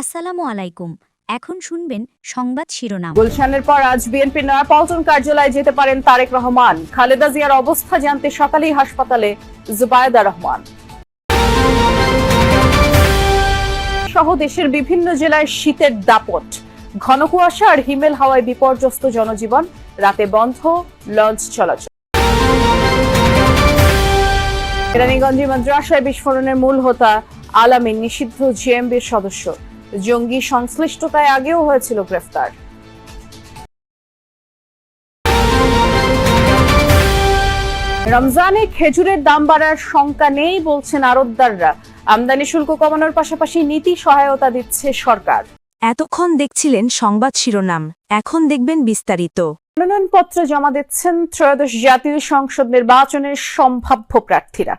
আসসালামু আলাইকুম। এখন শুনবেন সংবাদ শিরোনাম। গুলশানের পর আজ বিএনপির নয়াপল্টন কার্যালয়ে যেতে পারেন তারেক রহমান। খালেদা জিয়ার অবস্থা জানতে সকালেই হাসপাতালে জুবায়দা রহমান। সহ দেশের বিভিন্ন জেলায় শীতের দাপট। ঘন কুয়াশা আর হিমেল হাওয়ায় বিপর্যস্ত জনজীবন। রাতে বন্ধ, লঞ্চ চলাচল। কেরানীগঞ্জে মাদ্রাসায় বিস্ফোরণের মূল হোতা আলামিন নিষিদ্ধ জিএমবির সদস্য। জঙ্গি সংশ্লিষ্টতায় আগেও হয়েছিল গ্রেফতার। রমজানে খেজুরের দাম বাড়ার শঙ্কা নেই বলছেন আড়তদাররা আমদানি শুল্ক কমানোর পাশাপাশি নীতি সহায়তা দিচ্ছে সরকার। এতক্ষণ দেখছিলেন সংবাদ শিরোনাম এখন দেখবেন বিস্তারিত। মনোনয়নপত্র জমা দিচ্ছেন ত্রয়োদশ জাতীয় সংসদ নির্বাচনের সম্ভাব্য প্রার্থীরা।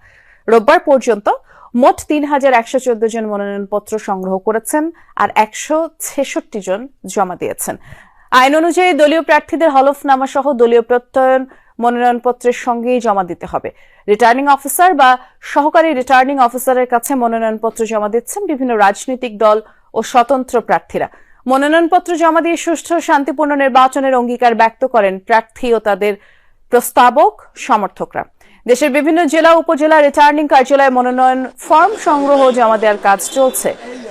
রোববার পর্যন্ত মোট তিন হাজার একশো চোদ্দ জন মনোনয়নপত্র সংগ্রহ করেছেন আর একশো ছেষট্টি জন জমা দিয়েছেন। আইন অনুযায়ী দলীয় প্রার্থীদের হলফনামা সহ দলীয় প্রত্যয়ন মনোনয়নপত্রের সঙ্গেই জমা দিতে হবে। রিটার্নিং অফিসার বা সহকারী রিটার্নিং অফিসারের কাছে মনোনয়নপত্র জমা দিচ্ছেন বিভিন্ন রাজনৈতিক দল ও স্বতন্ত্র প্রার্থীরা। মনোনয়নপত্র জমা দিয়ে সুষ্ঠু শান্তিপূর্ণ নির্বাচনের অঙ্গীকার ব্যক্ত করেন প্রার্থী ও তাদের প্রস্তাবক, সমর্থকরা। দেশের বিভিন্ন জেলা, উপজেলা রিটার্নিং কার্যালয়ে মনোনয়ন ফর্ম সংগ্রহ জমা দেওয়ার কাজ চলছে।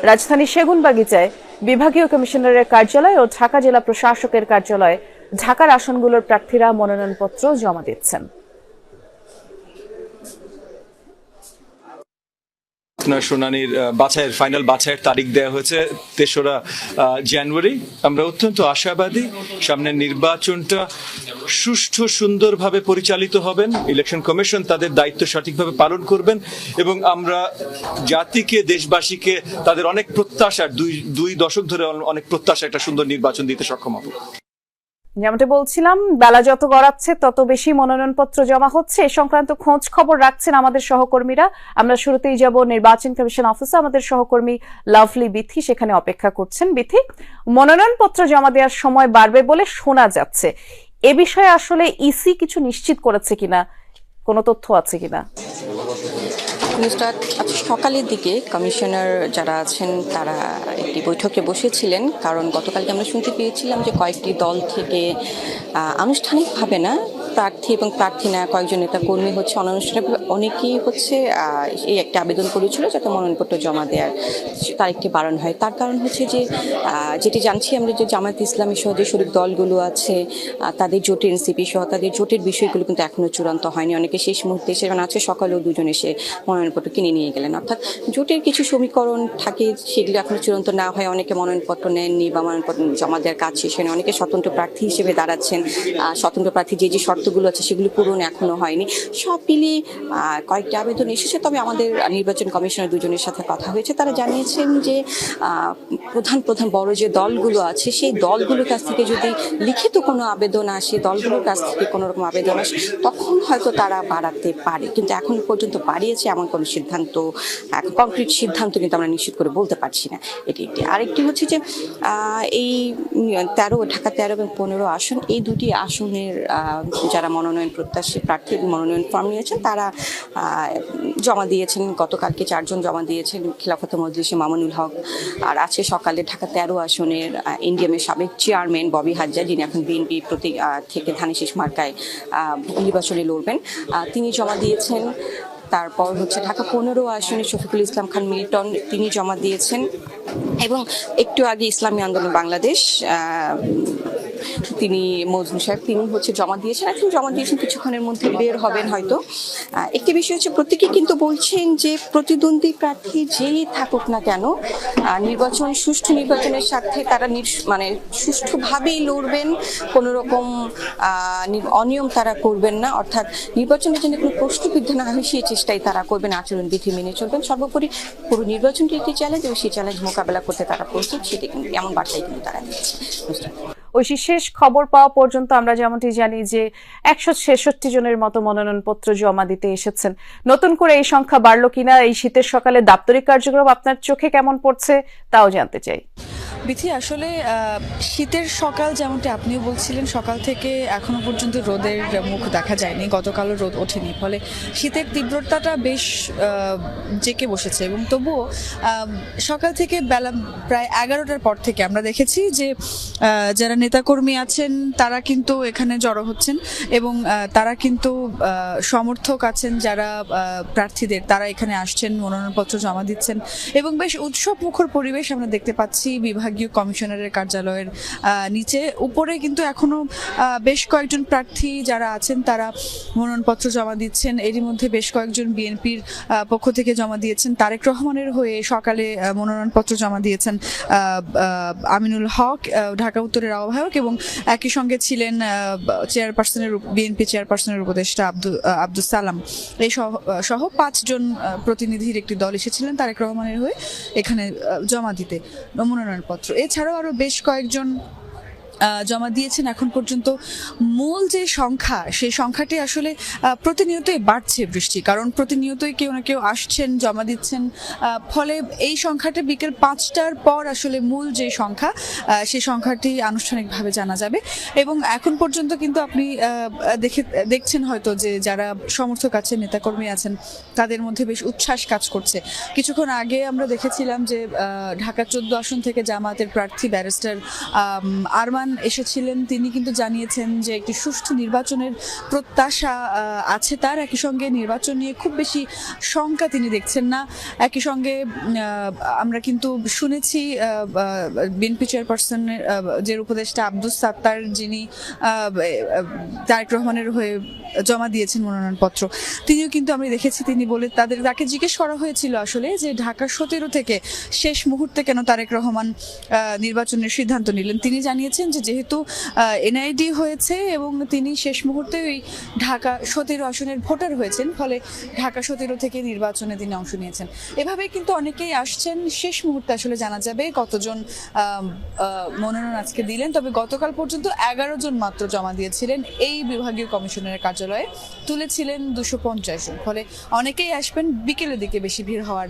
রাজধানী সেগুনবাগিচায় বিভাগীয় কমিশনারের কার্যালয় ও ঢাকা জেলা প্রশাসকের কার্যালয়ে ঢাকার আসনগুলোর প্রার্থীরা মনোনয়নপত্র জমা দিচ্ছেন। আপনার শুনানির বাছাইয়ের ফাইনাল বাছাইয়ের তারিখ দেওয়া হয়েছে তেসরা জানুয়ারি। আমরা অত্যন্ত আশাবাদী সামনের নির্বাচনটা সুষ্ঠু, সুন্দরভাবে পরিচালিত হবেন। ইলেকশন কমিশন তাদের দায়িত্ব সঠিকভাবে পালন করবেন এবং আমরা জাতিকে, দেশবাসীকে তাদের অনেক প্রত্যাশার, দুই দুই দশক ধরে অনেক প্রত্যাশা একটা সুন্দর নির্বাচন দিতে সক্ষম হব। যেমনটি বলছিলাম, বেলা যত গড়াচ্ছে, তত বেশি মনোনয়নপত্র জমা হচ্ছে। এ সংক্রান্ত খোঁজ খবর রাখছেন আমাদের সহকর্মীরা। আমরা শুরুতেই যাব নির্বাচন কমিশন অফিসে। আমাদের সহকর্মী লাভলি বিথি সেখানে অপেক্ষা করছেন। বিথি, মনোনয়নপত্র জমা দেওয়ার সময় বাড়বে বলে শোনা যাচ্ছে। এ বিষয়ে আসলে ইসি কিছু নিশ্চিত করেছে কিনা? কোনো তথ্য আছে কিনা? নুসরাত আজ সকালের দিকে কমিশনার যারা আছেন, তারা একটি বৈঠকে বসেছিলেন। কারণ গতকালকে আমরা শুনতে পেয়েছিলাম যে কয়েকটি দল থেকে আনুষ্ঠানিকভাবে না প্রার্থী এবং প্রার্থী না কয়েকজন নেতা কর্মী হচ্ছে অনানুষ্ঠানিকভাবে অনেকেই হচ্ছে এই একটা আবেদন করেছিল যাতে মনোনয়নপত্র জমা দেওয়ার তারিখটি বাড়ানো হয়। তার কারণ হচ্ছে যে যেটি জানছি আমরা যে জামায়াত ইসলামী সহ যে শরীর দলগুলো আছে তাদের জোটের এনসিপি সহ তাদের জোটের বিষয়গুলো কিন্তু এখনও চূড়ান্ত হয়নি। অনেকে শেষ মুহূর্তে এসে যেমন আজকে সকালেও দুজন এসে মনোনয়নপত্র কিনে নিয়ে গেলেন। অর্থাৎ জোটের কিছু সমীকরণ থাকে সেগুলো এখনও চূড়ান্ত না হয়। অনেকে মনোনয়নপত্র নেননি বা মনোনয়নপত্র জমা দেওয়ার কাজ শেষ হয়নি। অনেকে স্বতন্ত্র প্রার্থী হিসেবে দাঁড়াচ্ছেন। স্বতন্ত্র প্রার্থী যে যে শর্তগুলো আছে, সেগুলো পূরণ এখনও হয়নি। সব মিলিয়ে কয়েকটা আবেদন এসেছে, তবে আমাদের নির্বাচন কমিশনার দুজনের সাথে কথা হয়েছে। তারা জানিয়েছেন যে প্রধান প্রধান বড় যে দলগুলো আছে, সেই দলগুলোর কাছ থেকে যদি লিখিত কোনো আবেদন আসে দলগুলোর কাছ থেকে কোনো রকম আবেদন আসে, তখন হয়তো তারা বাড়াতে পারে। কিন্তু এখন পর্যন্ত বাড়িয়েছে এমন কোনো সিদ্ধান্ত কংক্রিট সিদ্ধান্ত কিন্তু আমরা নিশ্চিত করে বলতে পারছি না। এটি একটি। আরেকটি হচ্ছে যে এই তেরো, ঢাকা তেরো এবং পনেরো আসন, এই দুটি আসনের যারা মনোনয়ন প্রত্যাশী প্রার্থী, মনোনয়ন ফর্ম নিয়েছেন, তারা জমা দিয়েছেন। গতকালকে চারজন জমা দিয়েছেন খিলাফত মজলিসে মামুনুল হক। আর আছে সকালে ঢাকা তেরো আসনের ইন্ডিয়ামের সাবেক চেয়ারম্যান ববি হাজ্জা যিনি এখন বিএনপি প্রতি থেকে ধানেশিস মার্কায় নির্বাচনে লড়বেন। তিনি জমা দিয়েছেন। তারপর হচ্ছে ঢাকা পনেরো আসনে শফিকুল ইসলাম খান মিল্টন, তিনি জমা দিয়েছেন। এবং একটু আগে ইসলামী আন্দোলন বাংলাদেশ তিনি মজনু সাহেব, তিনি হচ্ছে জমা দিয়েছেন। এখন জমা দিয়েছেন কিছুক্ষণের মধ্যে বের হবেন হয়তো। একটি বিষয় হচ্ছে প্রত্যেকে কিন্তু বলছেন যে প্রতিদ্বন্দ্বী প্রার্থী যেই থাকুক না কেন নির্বাচন, সুষ্ঠু নির্বাচনের স্বার্থে তারা মানে সুষ্ঠুভাবেই লড়বেন। কোনো রকম অনিয়ম তারা করবেন না। অর্থাৎ নির্বাচনের জন্য কোনো প্রশ্নবিদ্ধ না হয় সেই চেষ্টাই তারা করবেন আচরণ বিধি মেনে চলবেন। সর্বোপরি পুরো নির্বাচনটি একটি চ্যালেঞ্জ এবং সেই চ্যালেঞ্জ মোকাবেলা করতে তারা প্রস্তুত, সেটি কিন্তু এমন বার্তাই কিন্তু তারা দিচ্ছে। ঐশী শেষ খবর পাওয়া পর্যন্ত আমরা যেমনটি জানি যে একশো ছেষট্টি জনের মতো মনোনয়নপত্র জমা দিতে এসেছেন। নতুন করে এই সংখ্যা বাড়লো কিনা, এই শীতের সকালে দাপ্তরিক কার্যক্রম আপনার চোখে কেমন পড়ছে, তাও জানতে চাই। বিথি, আসলে শীতের সকাল যেমনটি আপনিও বলছিলেন, সকাল থেকে এখনও পর্যন্ত রোদের মুখ দেখা যায়নি, গতকালও রোদ ওঠেনি, ফলে শীতের তীব্রতাটা বেশ জেঁকে বসেছে এবং তবুও সকাল থেকে বেলা প্রায় এগারোটার পর থেকে আমরা দেখেছি যে যারা নেতাকর্মী আছেন, তারা কিন্তু এখানে জড়ো হচ্ছেন এবং তারা কিন্তু সমর্থক আছেন যারা প্রার্থীদের, তারা এখানে আসছেন, মনোনয়নপত্র জমা দিচ্ছেন এবং বেশ উৎসব মুখর পরিবেশ আমরা দেখতে পাচ্ছি বিভাগীয় কমিশনারের কার্যালয়ের নিচে। উপরে কিন্তু এখনও আহ, বেশ কয়েকজন প্রার্থী যারা আছেন তারা মনোনয়নপত্র জমা দিচ্ছেন। এরই মধ্যে বেশ কয়েকজন বিএনপির পক্ষ থেকে জমা দিয়েছেন। তারেক রহমানের হয়ে সকালে মনোনয়নপত্র জমা দিয়েছেন আমিনুল হক ঢাকা উত্তরের আহ্বায়ক এবং একই সঙ্গে ছিলেন চেয়ারপারসনের বিএনপি চেয়ারপারসনের উপদেষ্টা আব্দুল আব্দুল সালাম। এই সহ পাঁচজন প্রতিনিধির একটি দল এসেছিলেন তারেক রহমানের হয়ে এখানে জমা দিতে মনোনয়নপত্র। এছাড়াও আরও বেশ কয়েকজন জমা দিয়েছেন এখন পর্যন্ত মূল যে সংখ্যা সেই সংখ্যাটি আসলে প্রতিনিয়তই বাড়ছে বৃষ্টি। কারণ প্রতিনিয়তই কেউ না কেউ আসছেন জমা দিচ্ছেন ফলে এই সংখ্যাটা বিকেল পাঁচটার পর আসলে মূল যে সংখ্যা সেই সংখ্যাটি আনুষ্ঠানিকভাবে জানা যাবে। এবং এখন পর্যন্ত কিন্তু আপনি দেখে দেখছেন হয়তো যে যারা সমর্থক আছেন নেতাকর্মী আছেন তাদের মধ্যে বেশ উচ্ছ্বাস কাজ করছে। কিছুক্ষণ আগে আমরা দেখেছিলাম যে ঢাকা চোদ্দ আসন থেকে জামাতের প্রার্থী ব্যারিস্টার আম, আরমান এসেছিলেন, তিনি কিন্তু জানিয়েছেন যে একটি সুষ্ঠু নির্বাচনের প্রত্যাশা আছে তার। একই সঙ্গে নির্বাচন নিয়ে খুব বেশি শঙ্কা তিনি দেখছেন না। একই সঙ্গে আমরা কিন্তু শুনেছি বিএনপি চেয়ারপারসনের যে উপদেষ্টা আব্দুল সাত্তার যিনি তারেক রহমানের হয়ে জমা দিয়েছেন মনোনয়নপত্র। তিনিও কিন্তু আমি দেখেছি, তিনি বলে তাদের, তাকে জিজ্ঞেস করা হয়েছিল আসলে যে ঢাকা সতেরো থেকে শেষ মুহূর্তে কেন তারেক রহমান নির্বাচনের সিদ্ধান্ত নিলেন। তিনি জানিয়েছেন যে যেহেতু এনআইডি হয়েছে এবং তিনি শেষ মুহূর্তে ওই ঢাকা সতেরো আসনের ভোটার হয়েছেন, ফলে ঢাকা সতেরো থেকে নির্বাচনে তিনি অংশ নিয়েছেন। এভাবে কিন্তু অনেকেই আসছেন। শেষ মুহূর্তে আসলে জানা যাবে কতজন মনোনয়ন আজকে দিলেন, তবে গতকাল পর্যন্ত এগারো জন মাত্র জমা দিয়েছিলেন এই বিভাগীয় কমিশনারের কার্যালয়ে। তুলেছিলেন দুশো পঞ্চাশ জন, ফলে অনেকেই আসবেন, বিকেলের দিকে বেশি ভিড় হওয়ার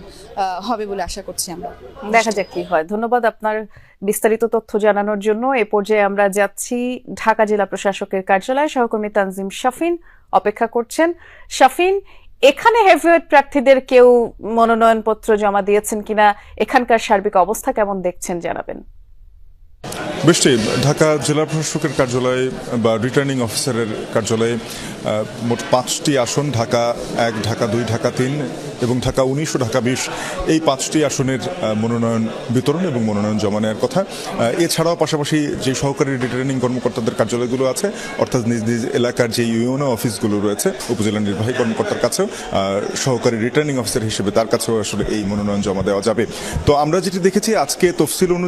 হবে বলে আশা করছি আমরা। দেখা যাক কি হয়। ধন্যবাদ আপনার বিস্তারিত তথ্য জানানোর জন্য। এ পর্যায়ে আমরা যাচ্ছি ঢাকা জেলা প্রশাসকের কার্যালয়ে, সহকর্মী তানজিম শাফিন অপেক্ষা করছেন। শাফিন, এখানে হেভিওয়েট প্রার্থীদের কেউ মনোনয়নপত্র জমা দিয়েছেন কিনা? এখানকার সার্বিক অবস্থা কেমন দেখছেন, জানাবেন। বৃষ্টি, ঢাকা জেলা প্রশাসকের কার্যালয়ে বা রিটার্নিং অফিসারের কার্যালয়ে মোট পাঁচটি আসন, ঢাকা এক, ঢাকা দুই, ঢাকা তিন এবং ঢাকা উনিশ ও ঢাকা বিশ। এই পাঁচটি আসনের মনোনয়ন বিতরণ এবং মনোনয়ন জমা নেওয়ার কথা। এছাড়াও পাশাপাশি যে সহকারী রিটার্নিং কর্মকর্তাদের কার্যালয়গুলো আছে, অর্থাৎ নিজ নিজ এলাকার যে ইউএনও অফিসগুলো রয়েছে, উপজেলা নির্বাহী কর্মকর্তার কাছেও সহকারী রিটার্নিং অফিসার হিসেবে তার কাছেও আসলে এই মনোনয়ন জমা দেওয়া যাবে। তো আমরা যেটি দেখেছি, আজকে তফসিল অনুযায়ী